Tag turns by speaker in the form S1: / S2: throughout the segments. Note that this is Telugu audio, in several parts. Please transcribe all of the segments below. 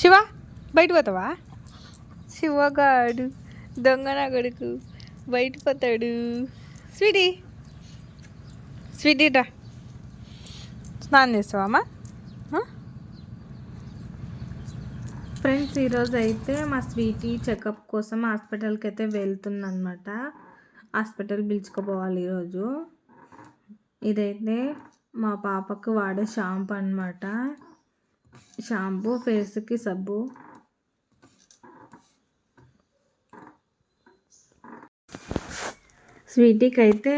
S1: శివ బయట పోతావా? శివగాడు దొంగ నా కొడుకు బయట పోతాడు. స్వీటీ స్వీటీటా స్నానం చేస్తావమ్మా
S2: ఫ్రెండ్స్ ఈరోజు అయితే మా స్వీటీ చెకప్ కోసం హాస్పిటల్కి అయితే వెళ్తుందనమాట హాస్పిటల్ పిలుచుకుపోవాలి ఈరోజు. ఇదైతే మా పాపకు వాడే షాంపూ అనమాట షాంపూ ఫేస్కి సబ్బు. స్వీటీకి అయితే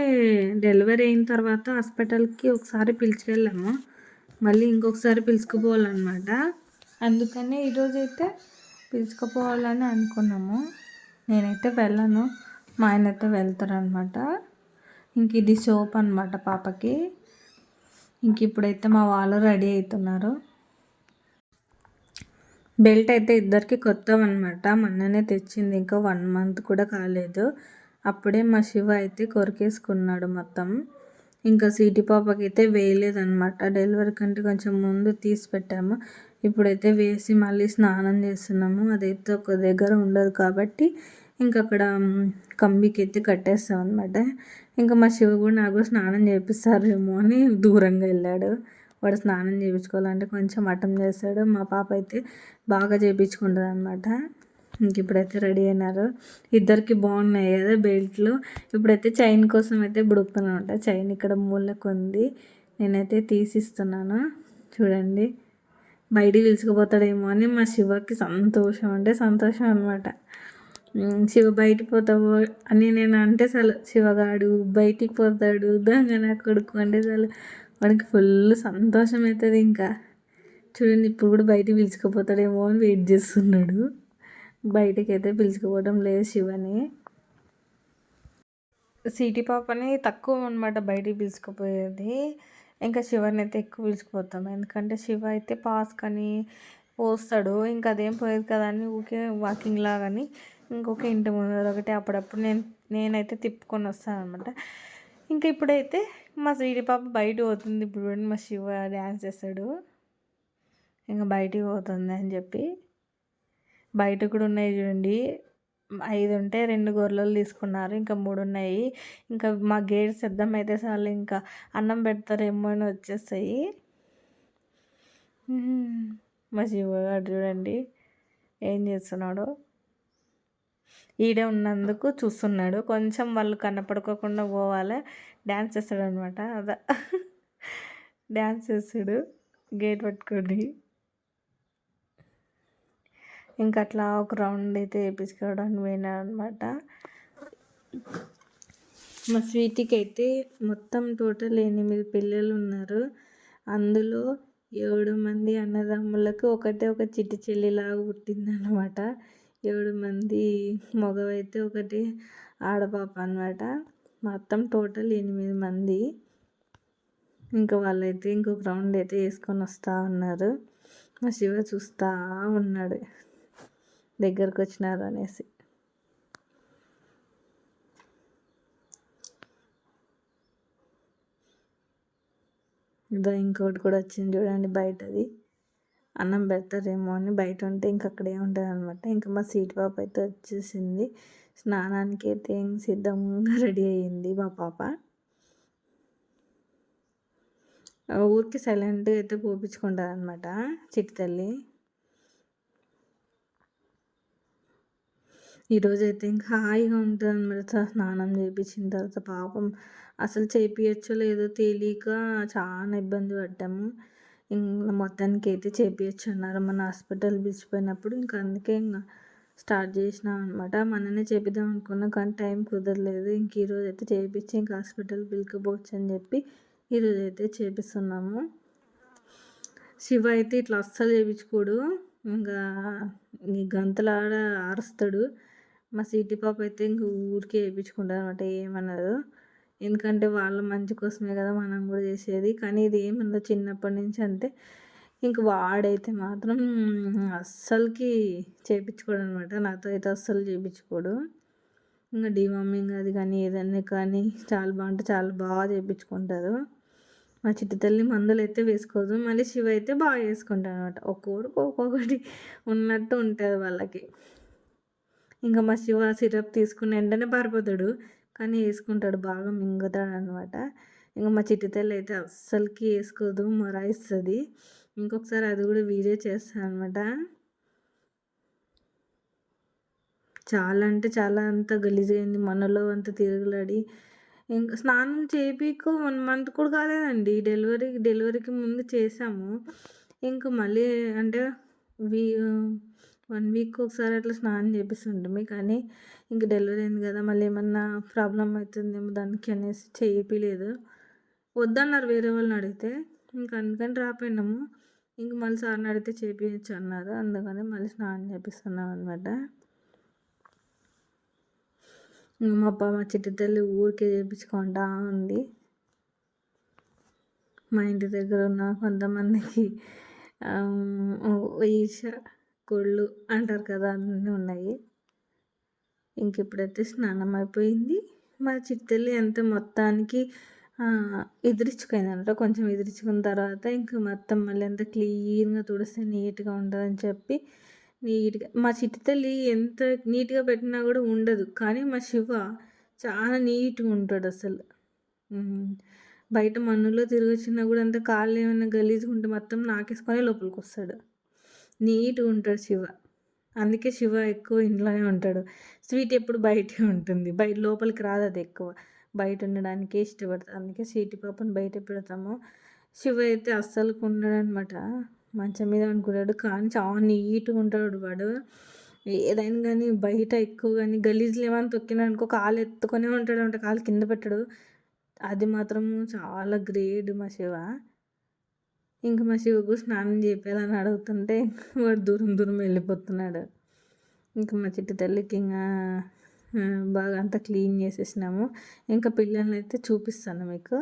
S2: డెలివరీ అయిన తర్వాత హాస్పిటల్కి ఒకసారి పిలుచుకెళ్ళాము. మళ్ళీ ఇంకొకసారి పిలుచుకుపోవాలన్నమాట. అందుకనే ఈరోజు అయితే పిలుచుకుపోవాలని అనుకున్నాము. నేనైతే వెళ్ళను. మా ఆయన అయితే వెళ్తారనమాట ఇంక ఇది సోప్ అనమాట పాపకి. ఇంక ఇప్పుడైతే మా వాళ్ళు రెడీ అవుతున్నారు. బెల్ట్ అయితే ఇద్దరికి కొత్త అనమాట మొన్ననే తెచ్చింది. ఇంకా వన్ మంత్ కూడా కాలేదు. అప్పుడే మా శివ అయితే కొరికేసుకున్నాడు మొత్తం. ఇంకా సీటీ పాపకి అయితే వేయలేదనమాట డెలివరీ కంటే కొంచెం ముందు తీసి పెట్టాము. ఇప్పుడైతే వేసి మళ్ళీ స్నానం చేస్తున్నాము. అదైతే ఒక దగ్గర ఉండదు కాబట్టి ఇంకా అక్కడ కంబికి అయితే కట్టేస్తాం అనమాట ఇంకా మా శివ కూడా నాకు స్నానం చేపిస్తారేమో అని దూరంగా వెళ్ళాడు. వాడు స్నానం చేయించుకోవాలంటే కొంచెం మటం చేస్తాడు. మా పాప అయితే బాగా చేయించుకుంటుంది అనమాట ఇంక ఇప్పుడైతే రెడీ అయినారు. ఇద్దరికి బాగున్నాయి కదా బెల్ట్లు. ఇప్పుడైతే చైన్ కోసం అయితే బుడుకుతున్నాను చైన్ ఇక్కడ మూలకు ఉంది. నేనైతే తీసిస్తున్నాను. చూడండి. బయటికి పిలుచుకుపోతాడేమో అని మా శివకి సంతోషం అంటే సంతోషం అనమాట శివ బయటికి పోతావు అని నేను అంటే చాలు. శివగాడు బయటికి పోతాడు. దొంగ నా కొడుకు అంటే చాలు. వాడికి ఫుల్ సంతోషం అవుతుంది ఇంకా. చూడండి ఇప్పుడు కూడా బయటికి పిలుచుకుపోతాడేమో అని వెయిట్ చేస్తున్నాడు. బయటకి అయితే పిలుచుకుపోవడం లేదు శివని. సిటీ పాపని తక్కువ అనమాట బయటికి పిలుచుకుపోయేది. ఇంకా శివని అయితే ఎక్కువ పిలుచుకుపోతాం. ఎందుకంటే శివ అయితే పాస్ కానీ పోస్తాడు. ఇంకా అదేం పోయేది కదా అని ఊకే వాకింగ్ లాగాని ఇంకొక ఇంటి ముందర ఒకటి అప్పుడప్పుడు నేను నేనైతే తిప్పుకొని వస్తాను అనమాట ఇంకా ఇప్పుడైతే మా స్వీటి పాప బయట పోతుంది. ఇప్పుడు మా శివ డ్యాన్స్ చేస్తాడు. ఇంకా బయటికి పోతుంది అని చెప్పి. బయట కూడా ఉన్నాయి చూడండి. ఐదు ఉంటే రెండు గొర్రెలు తీసుకున్నారు. ఇంకా మూడు ఉన్నాయి. ఇంకా మా గేట్ సిద్ధం అయితే చాలు. ఇంకా అన్నం పెడతారేమో అని వచ్చేస్తాయి. మా శివగాడు చూడండి ఏం చేస్తున్నాడు. ఈడే ఉన్నందుకు చూస్తున్నాడు. కొంచెం వాళ్ళు కనపడుకోకుండా పోవాలి. డ్యాన్స్ చేస్తాడు అనమాట అదా డ్యాన్స్ చేస్తాడు. గేట్ పట్టుకొని. ఇంకా అట్లా ఒక రౌండ్ అయితే వేయించుకోవడానికి పోయినా అనమాట మా స్వీటీకి అయితే మొత్తం టోటల్ ఎనిమిది పిల్లలు ఉన్నారు. అందులో ఏడు మంది అన్నదమ్ములకు ఒకటే ఒక చిట్టి చెల్లిలాగా పుట్టిందనమాట ఏడు మంది మగవైతే ఒకటి ఆడపాప అనమాట మొత్తం టోటల్ ఎనిమిది మంది. ఇంకా వాళ్ళైతే ఇంకొక రౌండ్ అయితే వేసుకొని వస్తూ ఉన్నారు మా శివ చూస్తూ ఉన్నాడు. దగ్గరకు వచ్చినారు అనేసి. ఇదో ఇంకోటి కూడా వచ్చింది చూడండి బయటది. అన్నం పెడతారేమో అని బయట ఉంటే ఇంక అక్కడే ఉంటుంది అనమాట ఇంకా మా సీట్ పాప అయితే వచ్చేసింది. స్నానానికి అయితే సిద్ధంగా రెడీ అయ్యింది మా పాప. ఊరికి సైలెంట్గా అయితే పోపించుకుంటుంది అనమాట చిట్టి తల్లి. ఈరోజు అయితే ఇంకా హాయిగా ఉంటుంది అనమాట స్నానం చేయించిన తర్వాత పాపం అసలు చేపించచ్చో లేదో తెలియక చాలా ఇబ్బంది పడ్డాము. ఇంకా మొత్తానికి అయితే చేపించచ్చు అన్నారు. మన హాస్పిటల్ పిలిచిపోయినప్పుడు ఇంకా అందుకే ఇంకా స్టార్ట్ చేసినాం అనమాట మననే చేపిద్దాం అనుకున్నాం కానీ టైం కుదరలేదు. ఇంక ఈరోజు అయితే చేయించి ఇంకా హాస్పిటల్ పిలుకపోవచ్చు అని చెప్పి ఈరోజు అయితే చేపిస్తున్నాము. శివ అయితే ఇట్లా అస్సలు చేయించుకోడు ఇంకా ఈ గంతలాడ ఆరుస్తాడు. మా సిటీ పాప అయితే ఇంక ఊరికే వేయించుకుంటారు అనమాట ఏమన్నారు ఎందుకంటే వాళ్ళ మంచి కోసమే కదా మనం కూడా చేసేది. కానీ ఇది ఏమన్నా చిన్నప్పటి నుంచి అంతే. ఇంక వాడైతే మాత్రం అస్సలకి చేయించుకోడు అనమాట నాతో అయితే అస్సలు చేయించుకోడు ఇంకా డివామింగ్ అది కానీ ఏదన్నా కానీ చాలా బాగుంటే చాలా బాగా చేయించుకుంటారు మా చిట్టి తల్లి మందులు అయితే వేసుకోదు. మళ్ళీ శివ అయితే బాగా వేసుకుంటాడు అనమాట ఒక్కొక్కరికి ఒక్కొక్కటి ఉన్నట్టు ఉంటుంది వాళ్ళకి. ఇంకా మా శివ సిరప్ తీసుకుని వెంటనే పారిపోతాడు. కానీ వేసుకుంటాడు. బాగా మింగుతాడు అనమాట ఇంకా మా చిట్టి తల్లి అయితే అస్సలకి వేసుకోదు. మొరాయిస్తుంది ఇంకొకసారి అది కూడా వీడియో చేస్తాను అనమాట చాలా అంటే చాలా అంత గలీజైంది అయింది మనలో అంత తిరుగులాడి. ఇంకా స్నానం చేపికు వన్ మంత్ కూడా కాలేదండి. డెలివరీ డెలివరీకి ముందు చేసాము ఇంకా మళ్ళీ అంటే వీ వన్ వీక్ ఒకసారి అట్లా స్నానం చేపిస్తుంటాము కానీ ఇంక డెలివరీ అయింది కదా. మళ్ళీ ఏమన్నా ప్రాబ్లం అవుతుందేమో దానికి అనేసి చేయించలేదు వద్దన్నారు వేరే వాళ్ళని అడిగితే. ఇంకా అందుకని రాపోయినాము. ఇంక మళ్ళీ సార్ని అడిగితే చేపించు అన్నారు. అందుకని మళ్ళీ స్నానం చేపిస్తున్నాం అనమాట మా అబ్బా మా చిట్టి తల్లి ఊరికే చేయించుకుంటా ఉంది. మా ఇంటి దగ్గర ఉన్న కొంతమందికి ఈష కొళ్ళు అంటారు కదా అన్నీ ఉన్నాయి. ఇంక ఇప్పుడైతే స్నానం అయిపోయింది. మా చిట్టెల్లి అంత మొత్తానికి అనమాట కొంచెం ఎదిరించుకున్న తర్వాత ఇంక మొత్తం మళ్ళీ అంత క్లీన్గా తుడిస్తే నీట్గా ఉంటుందని చెప్పి నీట్గా మా చిట్టి తల్లి ఎంత నీట్గా పెట్టినా కూడా ఉండదు. కానీ మా శివ చాలా నీట్గా ఉంటాడు అసలు. బయట మన్నులో తిరిగి వచ్చినా కూడా అంత కాళ్ళు ఏమైనా గలీజ్గా ఉంటే మొత్తం నాకేసుకొని లోపలికి వస్తాడు నీట్గా ఉంటాడు శివ. అందుకే శివ ఎక్కువ ఇంట్లోనే ఉంటాడు. స్వీట్ ఎప్పుడు బయటే ఉంటుంది. బయట లోపలికి రాదు అది ఎక్కువ. బయట ఉండడానికే ఇష్టపడుతుంది అందుకే స్వీట్ పాపను బయట పెడతాము. శివ అయితే అస్సలు ఉండడనమాట. మంచం మీద అనుకుంటాడు కానీ చాలా నీట్గా ఉంటాడు వాడు. ఏదైనా కానీ బయట ఎక్కువ కానీ గలీజ్లు ఏమైనా తొక్కినా అనుకో కాలు ఎత్తుకొనే ఉంటాడు అంటే కాలు కింద పెట్టాడు. అది మాత్రం చాలా గ్రేట్ మా శివ. ఇంకా మా శివకు స్నానం చేయాలని అడుగుతుంటే వాడు దూరం దూరం వెళ్ళిపోతున్నాడు. ఇంకా మా చిట్టి తల్లికి ఇంకా బాగా అంతా క్లీన్ చేసేసినాము. ఇంకా పిల్లల్ని అయితే చూపిస్తాను మీకు.